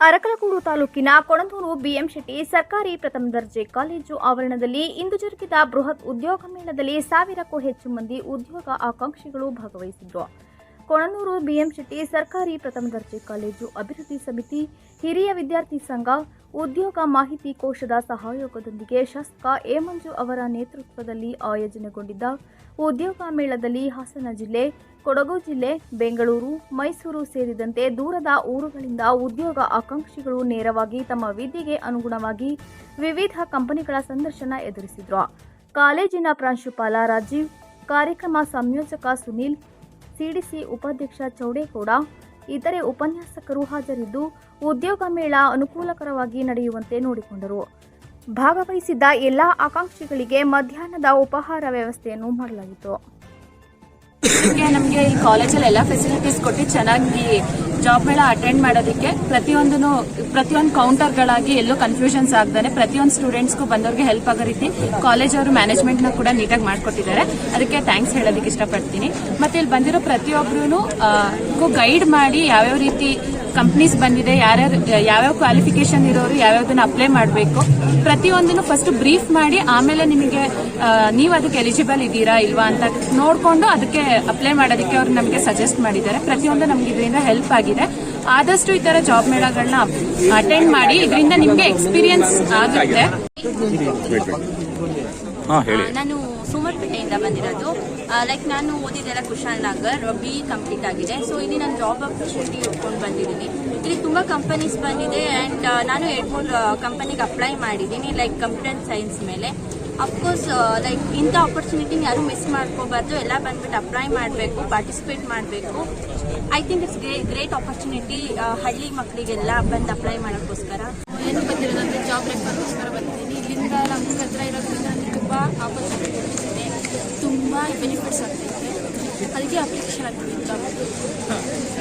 ಅರಕಲಗೂಡು ತಾಲೂಕಿನ ಕೊಣಂದೂರು ಬಿಎಂಶೆಟ್ಟಿ ಸರ್ಕಾರಿ ಪ್ರಥಮ ದರ್ಜೆ ಕಾಲೇಜು ಆವರಣದಲ್ಲಿ ಇಂದು ಜರುಗಿದ ಬೃಹತ್ ಉದ್ಯೋಗ ಮೇಳದಲ್ಲಿ ಸಾವಿರಕ್ಕೂ ಹೆಚ್ಚು ಮಂದಿ ಉದ್ಯೋಗ ಆಕಾಂಕ್ಷಿಗಳು ಭಾಗವಹಿಸಿದ್ರು. ಕೊಣನೂರು ಬಿಎಂಶೆಟ್ಟಿ ಸರ್ಕಾರಿ ಪ್ರಥಮ ದರ್ಜೆ ಕಾಲೇಜು ಅಭಿವೃದ್ಧಿ ಸಮಿತಿ ಹಿರಿಯ ವಿದ್ಯಾರ್ಥಿ ಸಂಘ ಉದ್ಯೋಗ ಮಾಹಿತಿ ಕೋಶದ ಸಹಯೋಗದೊಂದಿಗೆ ಶಾಸಕ ಏಮಂಜು ಮಂಜು ಅವರ ನೇತೃತ್ವದಲ್ಲಿ ಆಯೋಜನೆಗೊಂಡಿದ್ದ ಉದ್ಯೋಗ ಮೇಳದಲ್ಲಿ ಹಾಸನ ಜಿಲ್ಲೆ, ಕೊಡಗು ಜಿಲ್ಲೆ, ಬೆಂಗಳೂರು, ಮೈಸೂರು ಸೇರಿದಂತೆ ದೂರದ ಊರುಗಳಿಂದ ಉದ್ಯೋಗ ಆಕಾಂಕ್ಷಿಗಳು ನೇರವಾಗಿ ತಮ್ಮ ವಿದ್ಯೆಗೆ ಅನುಗುಣವಾಗಿ ವಿವಿಧ ಕಂಪನಿಗಳ ಸಂದರ್ಶನ ಎದುರಿಸಿದ್ರು. ಕಾಲೇಜಿನ ಪ್ರಾಂಶುಪಾಲ ರಾಜೀವ್, ಕಾರ್ಯಕ್ರಮ ಸಂಯೋಜಕ ಸುನೀಲ್ ಸಿಡಿಸಿ ಉಪಾಧ್ಯಕ್ಷ ಚೌಡೇಗೌಡ, ಇತರೆ ಉಪನ್ಯಾಸಕರು ಹಾಜರಿದ್ದು ಉದ್ಯೋಗ ಮೇಳ ಅನುಕೂಲಕರವಾಗಿ ನಡೆಯುವಂತೆ ನೋಡಿಕೊಂಡರು. ಭಾಗವಹಿಸಿದ್ದ ಎಲ್ಲ ಆಕಾಂಕ್ಷಿಗಳಿಗೆ ಮಧ್ಯಾಹ್ನದ ಉಪಹಾರ ವ್ಯವಸ್ಥೆಯನ್ನು ಮಾಡಲಾಗಿತ್ತು. ನಮಗೆ ಈ ಕಾಲೇಜಲ್ಲಿ ಎಲ್ಲ ಫೆಸಿಲಿಟೀಸ್ ಕೊಟ್ಟು ಚೆನ್ನಾಗಿ ಜಾಬ್ ಮೇಳ ಅಟೆಂಡ್ ಮಾಡೋದಕ್ಕೆ ಪ್ರತಿಯೊಂದೂ ಪ್ರತಿಯೊಂದು ಕೌಂಟರ್ಗಳಾಗಿ ಎಲ್ಲೂ ಕನ್ಫ್ಯೂಷನ್ಸ್ ಆಗ್ದಾನೆ ಪ್ರತಿಯೊಂದು ಸ್ಟೂಡೆಂಟ್ಸ್ಗೂ ಬಂದವ್ರಿಗೆ ಹೆಲ್ಪ್ ಆಗೋ ರೀತಿ ಕಾಲೇಜ್ ಅವರು ಮ್ಯಾನೇಜ್ಮೆಂಟ್ನ ಕೂಡ ನೀಟಾಗಿ ಮಾಡ್ಕೊಟ್ಟಿದ್ದಾರೆ. ಅದಕ್ಕೆ ಥ್ಯಾಂಕ್ಸ್ ಹೇಳೋದಕ್ಕೆ ಇಷ್ಟಪಡ್ತೀನಿ. ಮತ್ತೆ ಇಲ್ಲಿ ಬಂದಿರೋ ಪ್ರತಿಯೊಬ್ಬರೂ ಗೈಡ್ ಮಾಡಿ ಯಾವ್ಯಾವ ರೀತಿ ಕಂಪ್ನೀಸ್ ಬಂದಿದೆ, ಯಾರ್ಯಾರು, ಯಾವ್ಯಾವ ಕ್ವಾಲಿಫಿಕೇಶನ್ ಇರೋರು ಯಾವ್ಯಾವ್ದನ್ನ ಅಪ್ಲೈ ಮಾಡಬೇಕು, ಪ್ರತಿಯೊಂದನ್ನು ಫಸ್ಟ್ ಬ್ರೀಫ್ ಮಾಡಿ, ಆಮೇಲೆ ನಿಮಗೆ ನೀವು ಅದಕ್ಕೆ ಎಲಿಜಿಬಲ್ ಇದ್ದೀರಾ ಇಲ್ವಾ ಅಂತ ನೋಡಿಕೊಂಡು ಅದಕ್ಕೆ ಅಪ್ಲೈ ಮಾಡೋದಕ್ಕೆ ಅವ್ರು ನಮಗೆ ಸಜೆಸ್ಟ್ ಮಾಡಿದ್ದಾರೆ. ಪ್ರತಿಯೊಂದು ನಮ್ಗೆ ಇದರಿಂದ ಹೆಲ್ಪ್ ಆಗಿದೆ. ಆದಷ್ಟು ಈ ತರ ಜಾಬ್ ಮೇಳಗಳನ್ನ ಅಟೆಂಡ್ ಮಾಡಿ, ಇದರಿಂದ ನಿಮಗೆ ಎಕ್ಸ್ಪೀರಿಯನ್ಸ್ ಆಗುತ್ತೆ. ನಾನು ಸೋಮರ್ಪೇಟೆಯಿಂದ ಬಂದಿರೋದು. ಲೈಕ್ ನಾನು ಓದಿದ್ದೆಲ್ಲ ಕುಶಾಲ್ ನಗರ್ ಬಿ ಕಂಪ್ಲೀಟ್ ಆಗಿದೆ. ಸೊ ಇಲ್ಲಿ ನಾನು ಜಾಬ್ ಆಪರ್ಚುನಿಟಿ ಹುಡ್ಕೊಂಡು ಬಂದಿದ್ದೀನಿ. ಇಲ್ಲಿ ತುಂಬ ಕಂಪನೀಸ್ ಬಂದಿದೆ ಆ್ಯಂಡ್ ನಾನು ಎರಡು ಮೂರು ಕಂಪನಿಗೆ ಅಪ್ಲೈ ಮಾಡಿದ್ದೀನಿ ಲೈಕ್ ಕಂಪ್ಯೂಟರ್ ಸೈನ್ಸ್ ಮೇಲೆ. ಅಫ್ಕೋರ್ಸ್ ಲೈಕ್ ಇಂಥ ಆಪರ್ಚುನಿಟಿನ ಯಾರು ಮಿಸ್ ಮಾಡ್ಕೋಬಾರ್ದು. ಎಲ್ಲ ಬಂದ್ಬಿಟ್ಟು ಅಪ್ಲೈ ಮಾಡಬೇಕು ಪಾರ್ಟಿಸಿಪೇಟ್ ಮಾಡಬೇಕು. I think it's grey great opportunity ಹಳ್ಳಿ ಮಕ್ಕಳಿಗೆಲ್ಲ ಬಂದು ಅಪ್ಲೈ ಮಾಡೋಕ್ಕೋಸ್ಕರ. ಏನು ಬಂದಿರೋದಂದ್ರೆ ಜಾಬ್ ರೆಫರ್ಗೋಸ್ಕರ ಬಂದಿದ್ದೀನಿ. ಇಲ್ಲಿಂದ ನಮ್ಗೆ ಹತ್ರ ಇರೋದ್ರಿಂದ ನನಗೆ ತುಂಬ ಆಪರ್ಚುನಿಟೀಸ್ ಇದೆ ತುಂಬ ಬೆನಿಫಿಟ್ಸ್ ಆಗ್ತಿದೆ ಅದಕ್ಕೆ ಅಪ್ಲಿಕೇಶನ್ ಹಾಕ್ತೀನಿ ಜಾಬ್